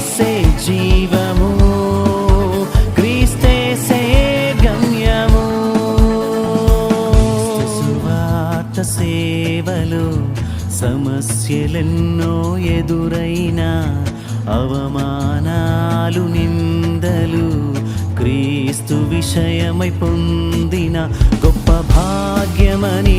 ఏసే జీవము క్రీస్తేసే గమ్యము సువార్త సేవలు సమస్యలెన్నో ఎదురైనా అవమానాలు నిందలు క్రీస్తు విషయమై పొందిన గొప్ప భాగ్యమని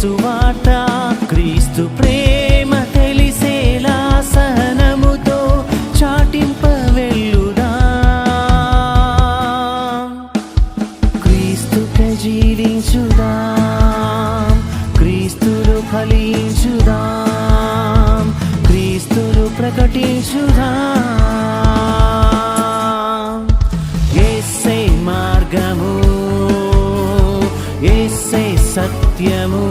సువార్త క్రీస్తు ప్రేమ తెలిసేలా సహనముతో చాటింప వెళ్ళుదా క్రీస్తు ప్రజీవించుదా క్రీస్తులు ఫలించుదా? క్రీస్తులు ప్రకటించుదాం? ఎస్సే మార్గము ఎస్సే సత్యము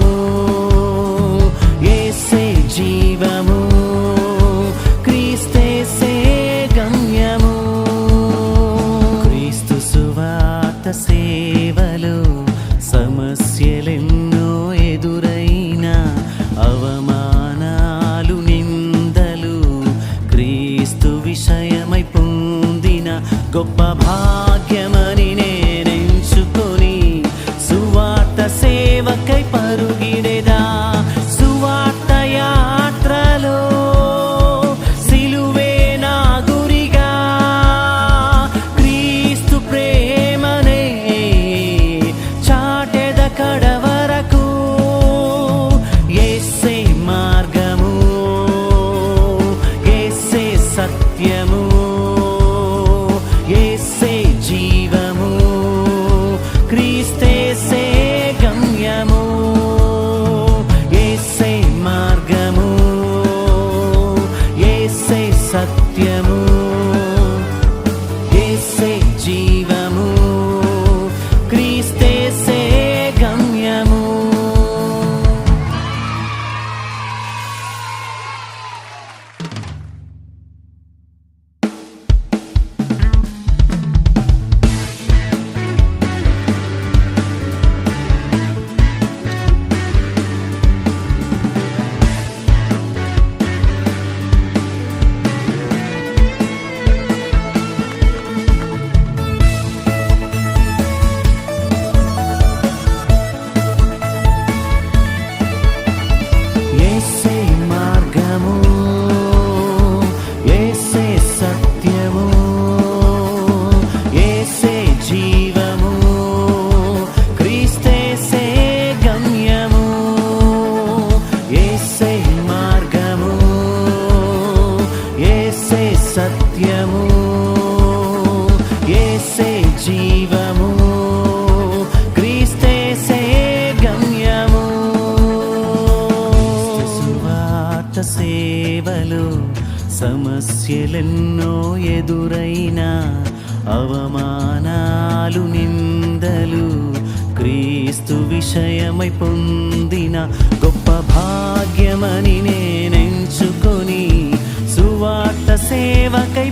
సత్యము ఏసే జీవము క్రీస్తేసే గమ్యము. సువార్త సేవలు సమస్యలెన్నో ఎదురైన అవమానాలు నిందలు క్రీస్తు విషయమై పొందిన గొప్ప భాగ్యమని నేనే సువార్త సేవకై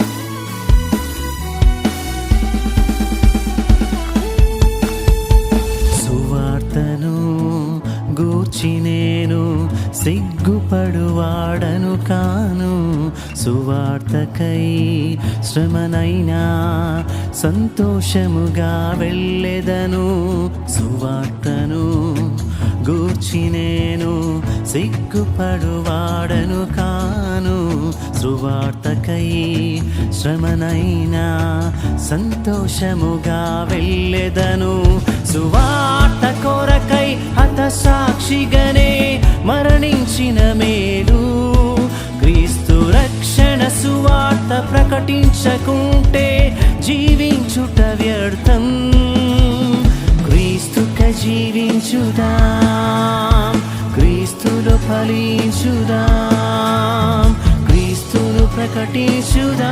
సిగ్గుపడువాడను కాను. సువార్తకై శ్రమనైనా సంతోషముగా వెళ్ళెదను. సువార్తను గూర్చి నేను సిగ్గుపడువాడను కాను. సువార్తకై శ్రమనైనా సంతోషముగా వెళ్ళెదను. సువార్త కొరకై హత సాక్షిగనే మరణించిన మేలు. క్రీస్తు రక్షణ సువార్త ప్రకటించకుంటే జీవించుట వ్యర్థం. క్రీస్తుక జీవించుదా క్రీస్తులో ఫలించుదా క్రీస్తును ప్రకటించుదా.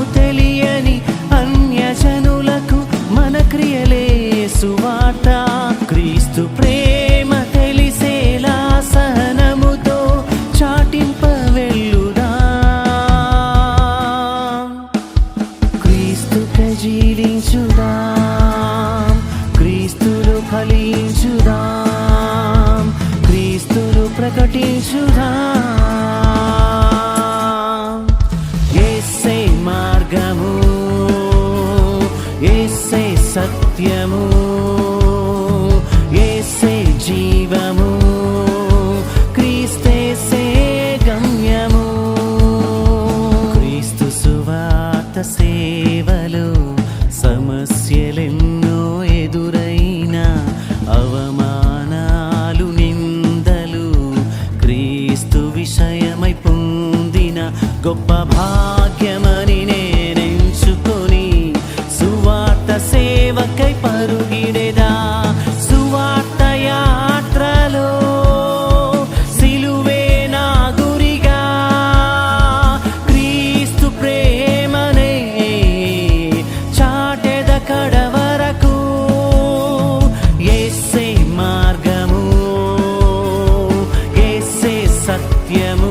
సువార్త క్రీస్తు ప్రే సత్యము ఏసే